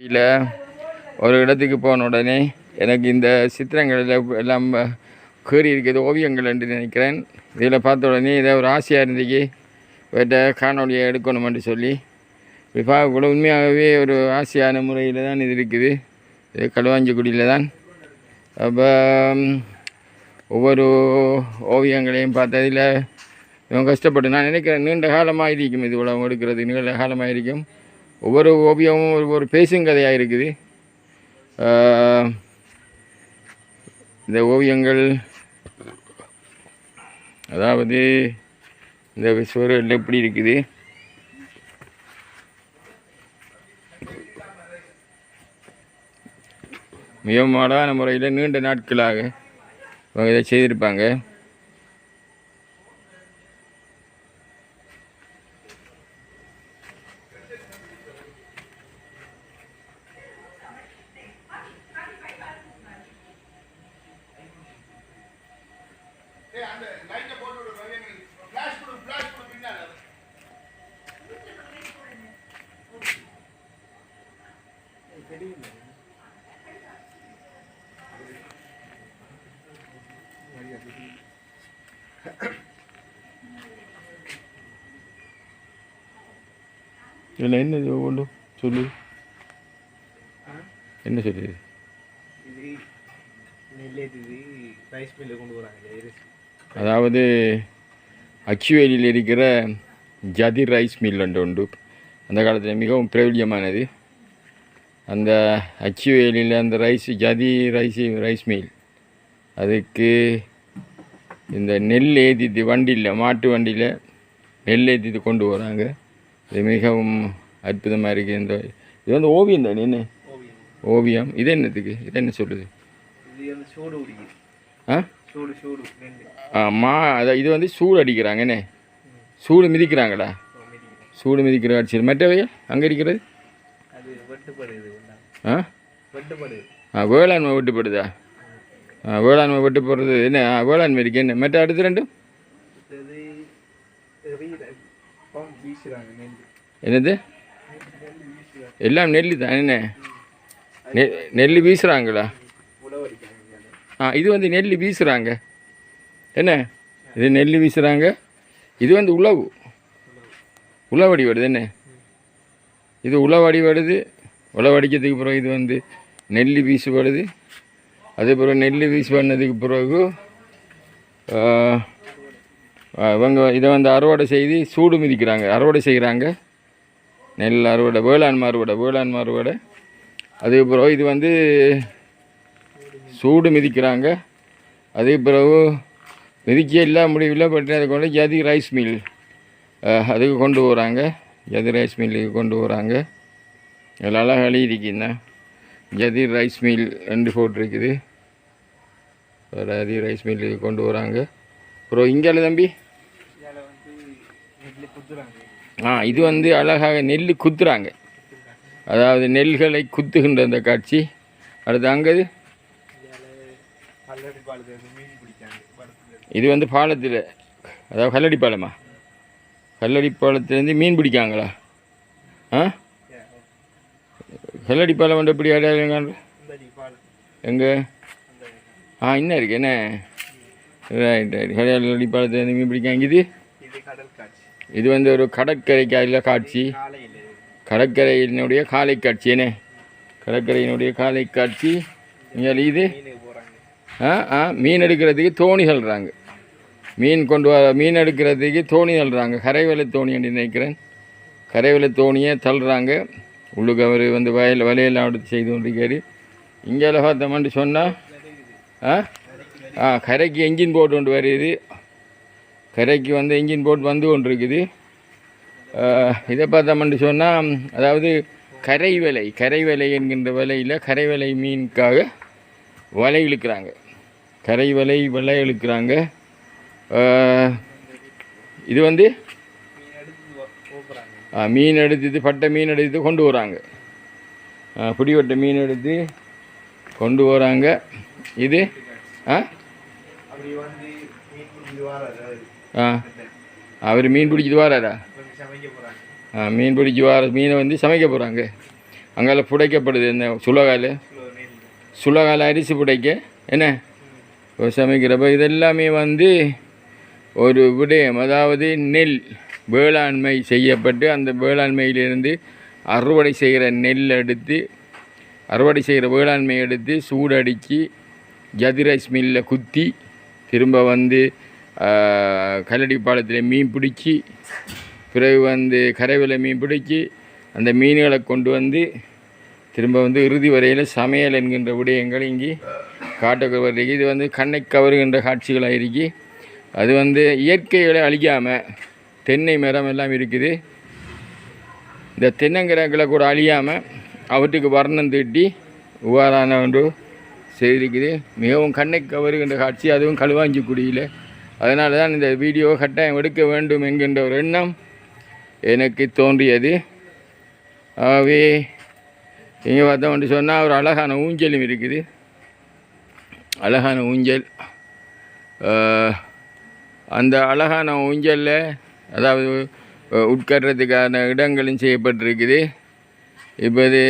இல்லை ஒரு இடத்துக்கு போன உடனே எனக்கு இந்த சித்திரங்களில் எல்லாம் கீறி இருக்குது ஓவியங்கள் என்று நினைக்கிறேன். இதில் பார்த்த உடனே இதை ஒரு ஆசையாக இருந்துக்கு இவற்றை காணொலியை எடுக்கணுமென்று சொல்லி. இப்படி பார்க்கக்கூட உண்மையாகவே ஒரு ஆசையான முறையில் தான் இது இருக்குது. இது களுவாஞ்சிக்குடியில் தான். அப்போ ஒவ்வொரு ஓவியங்களையும் பார்த்ததில் இவன் கஷ்டப்பட்டு நான் நினைக்கிறேன் நீண்ட காலமாக இருக்கும் இது உலகம் எடுக்கிறது நீண்ட காலமாக இருக்கும் ஒவ்வொரு ஓவியமும் ஒரு ஒரு பேசுங்கதையாக இருக்குது. இந்த ஓவியங்கள் அதாவது இந்த சுவரில் எப்படி இருக்குது? மிக மாடான முறையில் நீண்ட நாட்களாக இவங்க இதை செய்திருப்பாங்க. இதில் என்ன இது ஒவ்வொன்றும்? சொல்லு. என்ன சொல்லுது? இது நெல்லேத்துது ரைஸ் மில்லில் கொண்டு போகிறாங்க அதாவது அச்சுவேலியில் இருக்கிற ஜதி ரைஸ் மில் ஒன்று உண்டு. அந்த காலத்தில் மிகவும் பிரபல்யமானது. அந்த அச்சுவேலியில் அந்த ரைஸ் ஜதி ரைஸ் ரைஸ் மில். அதுக்கு இந்த நெல் ஏற்றிட்டு வண்டியில் மாட்டு வண்டியில் நெல் ஏற்றிட்டு கொண்டு போகிறாங்க இது மிகவும் அற்புதமாக இருக்குது இந்த இது வந்து ஓவியம் தானே என்ன? ஓவியம். இது என்னத்துக்கு? இது என்ன சொல்லுது? ஆ? மா இது வந்து சூடு அடிக்கிறாங்க என்ன? சூடு மிதிக்கிறாங்களா சூடு மிதிக்கிற அடிச்சு மற்றவையா அங்கே இருக்கிறது? ஆ? ஆ வேளாண்மை வெட்டுப்படுதா? ஆ வேளாண்மை வெட்டு போடுறது என்ன வேளாண்மை இருக்கு என்ன? மற்ற அடுத்து ரெண்டும் என்னது? எல்லாம் நெல் தான் என்ன? நெல் வீசுகிறாங்களா இது வந்து நெல் வீசுகிறாங்க என்ன? இது நெல் வீசுகிறாங்க இது வந்து உழவு. உழவடி வருது என்ன? இது உழவடி வருது. உழவடிக்கிறதுக்கு பிறகு இது வந்து நெல் வீசுபடுது. அதே பிறகு நெல் வீசு பண்ணதுக்கு பிறகு இவங்க இதை வந்து அறுவடை செய்து சூடு மிதிக்கிறாங்க. அறுவடை செய்கிறாங்க. நெல் அறுவடை வேளாண் அறுவடை வேளாண் அறுவடை. அதுக்கப்புறம் இது வந்து சூடு மிதிக்கிறாங்க. அதே பிறகு மிதிக்க எல்லாம் முடியல பட் அதை கொண்டு ஜதி ரைஸ் மில் அதுக்கு கொண்டு போகிறாங்க ஜதி ரைஸ் மில்லுக்கு கொண்டு போகிறாங்க இதில் அழகாக எழுதிருக்கீங்க ஜதி ரைஸ் மில் ரெண்டு போட்டிருக்குது ஜதி ரைஸ் மில்லுக்கு கொண்டு போகிறாங்க அப்புறம் இங்கே தம்பி? ஆ இது வந்து அழகாக நெல் குத்துறாங்க. அதாவது நெல்களை குத்துகின்ற அந்த காட்சி. அடுத்து அங்கே கல்லடி பாலத்துல இருந்து மீன் பிடிக்காங்க படத்துல இது வந்து பாலத்தில் அதாவது கல்லடி பாலமா? கல்லடி பாலத்துலேருந்து மீன் பிடிக்காங்களா? ஆ? கல்லடி பாலம் வந்து எப்படி அடையாளம் காண்ற இந்த அடி பாலம் எங்கே ஆ இன்னும் இருக்கு என்ன? ரைட் ரைட் கல்லடி பாலத்துலேருந்து மீன் பிடிக்காங்க. இது? இது வந்து ஒரு கடற்கரைக்கு அதில் காட்சி கடற்கரையினுடைய காலை காட்சி என்ன? கடற்கரையினுடைய காலை காட்சி இங்கே இது? மீன் எடுக்கிறதுக்கு தோணி தள்ளுறாங்க மீன் கொண்டு வர மீன் எடுக்கிறதுக்கு தோணி தள்ளுறாங்க கரைவலை தோணி என்று நினைக்கிறேன். கரைவலை தோணியை தள்ளுறாங்க. உள்ளுக்கு அவர் வந்து வயல் வலையெல்லாம் எடுத்து செய்து கொண்டிருக்காரு. இங்கே பார்த்தோம்னு சொன்னால் ஆ ஆ கரைக்கு என்ஜின் போட்டு கொண்டு வருது. கரைக்கு வந்து என்ஜின் போட்டு வந்து கொண்டு இருக்குது இதை பார்த்தோம்னு சொன்னால் அதாவது கரை விலை கரை விலை என்கின்ற வலையில் கரை வலை மீனுக்காக வலை இழுக்கிறாங்க. கரை வலை வலை இழுக்கிறாங்க இது வந்து? மீன் எடுத்து பட்டை மீன் எடுத்து கொண்டு வராங்க. ஆ, மீன் எடுத்து கொண்டு வராங்க. இது? ஆ? மீன் பிடிச்சி ஆ. அவர் மீன் பிடிச்சிட்டு வராரா? ஆ, மீன் பிடிச்சி வர மீனை வந்து சமைக்க போகிறாங்க அங்கால புடைக்கப்படுது என்ன சுளகால்? சுலகால சுளகால் அரிசி புடைக்க. என்ன? சமைக்கிறப்ப இதெல்லாமே வந்து ஒரு விடயம். அதாவது நெல் வேளாண்மை செய்யப்பட்டு அந்த வேளாண்மையிலிருந்து அறுவடை செய்கிற நெல் எடுத்து அறுவடை செய்கிற வேளாண்மை எடுத்து சூடடித்து ஜதிரைஸ் மில்லில் குத்தி திரும்ப வந்து கல்லடி பாலத்தில் மீன் பிடிச்சி பிறகு வந்து கரைவில் மீன் பிடிச்சி அந்த மீன்களை கொண்டு வந்து திரும்ப வந்து இறுதி வரையில் சமையல் என்கின்ற விடயங்கள் இங்கே காட்டப்படுகிறது இது வந்து கண்ணை கவருகின்ற காட்சிகளாக இருக்கு. அது வந்து இயற்கைகளை அழிக்காமல் தென்னை மரம் எல்லாம் இருக்குது. இந்த தென்னங்கிழங்களை கூட அழியாமல் அவற்றுக்கு வர்ணம் தீட்டி உவாரான ஒன்று செய்திருக்குது. மிகவும் கண்ணை கவருகின்ற காட்சி அதுவும் களுவாஞ்சிக்குடியில். அதனால தான் இந்த வீடியோ கட்டாயம் எடுக்க வேண்டும் என்கின்ற ஒரு எண்ணம் எனக்கு தோன்றியது. ஆகவே இங்கே பார்த்தோம் சொன்னால் ஒரு அழகான ஊஞ்சலும் இருக்குது. அழகான ஊஞ்சல். அந்த அழகான ஊஞ்சலில் அதாவது அஹ், உட்கார்றதுக்கான இடங்களும் செய்யப்பட்டிருக்குது. இப்போ இது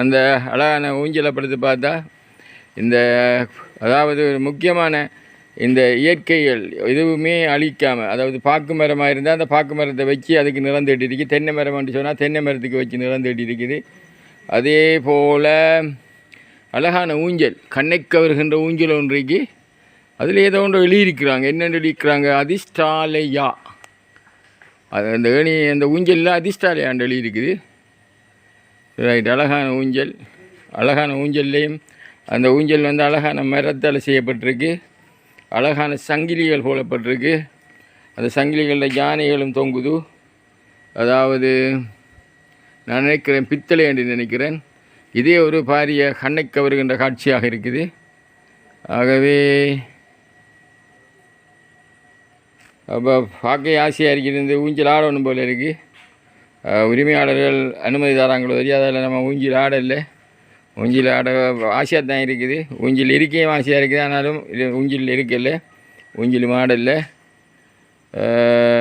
அந்த அழகான ஊஞ்சலை படுத்து பார்த்தா இந்த அதாவது முக்கியமான இந்த இயற்கைகள் எதுவுமே அழிக்காமல் அதாவது பாக்கு மரமாக இருந்தால் அந்த பாக்கு மரத்தை வச்சு அதுக்கு நிறம் தேட்டிருக்கு தென்னை மரம் சொன்னால் தென்னை மரத்துக்கு வச்சு நிறம் இருக்குது. அதே போல் அழகான ஊஞ்சல் கண்ணை கவர்கின்ற ஊஞ்சல் ஒன்றைக்கு அதில் ஏதோ ஒன்று எழுதியிருக்கிறாங்க. என்னென்னு எழுதியிருக்கிறாங்க? அதிர்ஷ்டாலயா அது அந்த ஏணி அந்த ஊஞ்சலில் அதிர்ஷ்டாலயாண்டு எழுதியிருக்குது. ரைட் அழகான ஊஞ்சல். அழகான ஊஞ்சல்லையும் அந்த ஊஞ்சல் வந்து அழகான மரத்தால் செய்யப்பட்டிருக்கு. அழகான சங்கிலிகள் போடப்பட்டிருக்கு. அந்த சங்கிலிகளில் யானைகளும் தொங்குது. அதாவது நான் நினைக்கிறேன் பித்தளை என்று நினைக்கிறேன். இதே ஒரு பாரிய கண்ணை கவருகின்ற காட்சியாக இருக்குது. ஆகவே அப்போ பார்க்க ஆசையாக இருக்குது இந்த ஊஞ்சல் ஆடணும் போல இருக்குது உரிமையாளர்கள் அனுமதி தராங்களோ தெரியாது அதில் நம்ம ஊஞ்சில் ஆடலை. ஊஞ்சில் ஆட ஆசையாக தான் இருக்குது. ஊஞ்சில் இருக்கையும் ஆசையாக இருக்குது ஆனாலும் இது ஊஞ்சில் இருக்கல. ஊஞ்சிலும் ஆடல.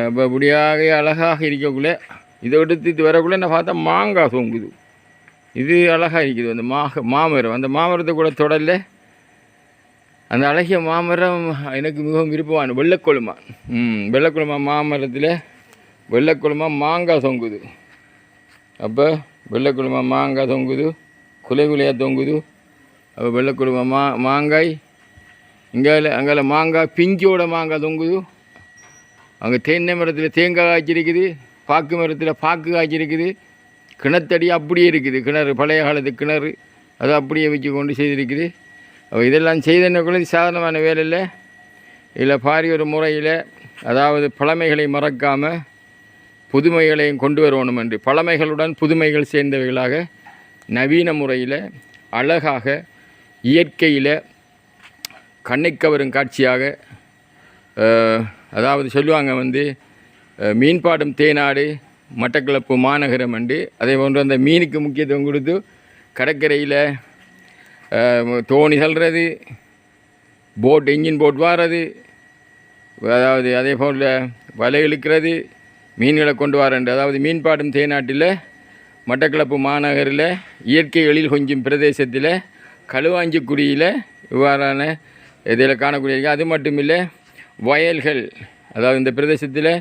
இப்போ இப்படியாக அழகாக இருக்கக்குள்ளே இதை விட்டு வரக்குள்ளே நான் பார்த்தா மாங்காய் தொங்குது. இது அழகாக இருக்குது. அந்த மாக மாமரம். அந்த மாமரத்தை கூட தொடரல அந்த அழகிய மாமரம் எனக்கு மிகவும் விருப்பமான வெள்ளைக்கொழுமா. ம் வெள்ளைக்கொழுமா மாமரத்தில் வெள்ளைக்கொழுமா மாங்காய் தொங்குது. அப்போ வெள்ளைக்கொழுமா மாங்காய் தொங்குது குலை குலையாக தொங்குது. அப்போ வெள்ளைக்கொழுமா மா மாங்காய் இங்கே அங்கே மாங்காய் பிஞ்சோட மாங்காய் தொங்குது. அங்கே தென்னை மரத்தில் தேங்காய் காய்ச்சிருக்குது பாக்கு மரத்தில் பாக்கு காய்ச்சிருக்குது. கிணத்தடி அப்படியே இருக்குது. கிணறு பழைய காலத்து கிணறு அதை அப்படியே வச்சு கொண்டு செய்திருக்குது. அப்போ இதெல்லாம் செய்தனக்குள்ள இது சாதாரணமான வேலை இல்லை. இதில் பாரி ஒரு முறையில் அதாவது பழமைகளை மறக்காமல் புதுமைகளையும் கொண்டு வரணும் என்று பழமைகளுடன் புதுமைகள் சேர்ந்தவைகளாக நவீன முறையில் அழகாக இயற்கையில் கண்ணைக் கவரும் காட்சியாக அதாவது சொல்லுவாங்க வந்து மீன்பாடும் தேனாடு மட்டக்களப்பு மாநகரம் அண்டு அதே போன்று அந்த மீனுக்கு முக்கியத்துவம் கொடுத்து கடற்கரையில் தோணி தள்ளுறது போட் இன்ஜின் போட் வாரது அதாவது அதே போல் வலை இழுக்கிறது மீன்களை கொண்டு வரண்டு. அதாவது மீன்பாடும் தேனாட்டில் மட்டக்களப்பு மாநகரில் இயற்கை எழில் கொஞ்சம் பிரதேசத்தில் களுவாஞ்சிக்குடியில் இவ்வாறான இதில் காணக்கூடிய அது மட்டும் இல்லை வயல்கள் அதாவது இந்த பிரதேசத்தில்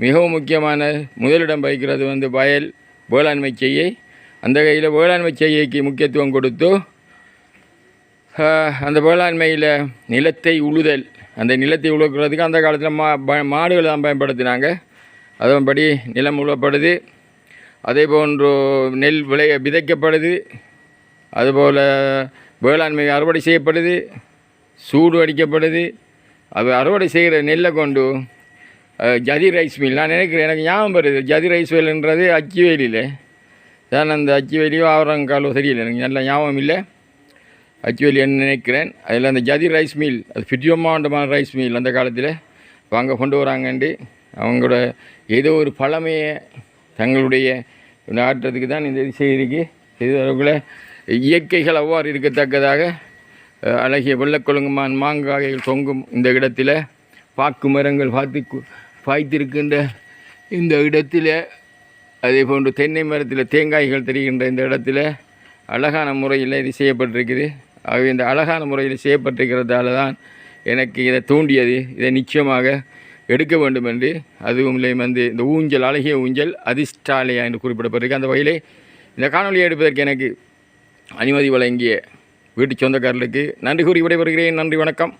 மிகவும் முக்கியமான முதலிடம் வகிக்கிறது வந்து வயல் வேளாண்மை செய்யை அந்த கையில் வேளாண்மை செய்கைக்கு முக்கியத்துவம் கொடுத்து அந்த வேளாண்மையில் நிலத்தை உழுதல் அந்த நிலத்தை உழுக்கிறதுக்கு அந்த காலத்தில் மா ப- மாடுகளை தான் பயன்படுத்தினாங்க. அதன்படி நிலம் உழப்படுது அதே போன்று நெல் விளைய விதைக்கப்படுது. அதுபோல் வேளாண்மை அறுவடை செய்யப்படுது. சூடு அடிக்கப்படுது. அது அறுவடை செய்கிற நெல்லை கொண்டு ஜதி ரைஸ் மில். நான் நினைக்கிறேன் எனக்கு ஞாபகம் வருது. ஜதி ரைஸ் மில்ன்றது அச்சுவேலியில் தான் அந்த அச்சுவேலியோ ஆவரங்காலோ தெரியல. எனக்கு நல்ல ஞாபகம் இல்லை. அச்சுவேலி நினைக்கிறேன்? அதில் அந்த ஜதி ரைஸ் மில் அது பிடியமாண்டமான ரைஸ் மில் அந்த காலத்தில். இப்போ அங்கே கொண்டு வராங்கண்டு அவங்களோட ஏதோ ஒரு பழமையை தங்களுடைய நாட்டுறதுக்கு தான் இந்த இது செய்திருக்கு. செய்தவர்கள இயற்கைகள் அவ்வாறு இருக்கத்தக்கதாக அஹ், அழகிய வெள்ளக்கொழுங்குமான் மாங்காய்கள் தொங்கும் இந்த இடத்துல. பாக்கு மரங்கள் பார்த்து பாய்த்திருக்கின்ற இந்த இடத்தில் அதே போன்று தென்னை மரத்தில் தேங்காய்கள் தெரிகின்ற இந்த இடத்துல அழகான முறையில் இது செய்யப்பட்டிருக்குது. ஆகவே இந்த அழகான முறையில் செய்யப்பட்டிருக்கிறதால தான் எனக்கு இதை தூண்டியது இதை நிச்சயமாக எடுக்க வேண்டும் என்று அதுவும் இல்லை வந்து இந்த ஊஞ்சல் அழகிய ஊஞ்சல் அதிர்ஷ்டாலயா என்று குறிப்பிடப்பட்டிருக்கு. அந்த வகையிலே இந்த காணொலியை எடுப்பதற்கு எனக்கு அனுமதி வழங்கிய வீட்டு சொந்தக்காரர்களுக்கு நன்றி கூறி விடைபெறுகிறேன். நன்றி வணக்கம்.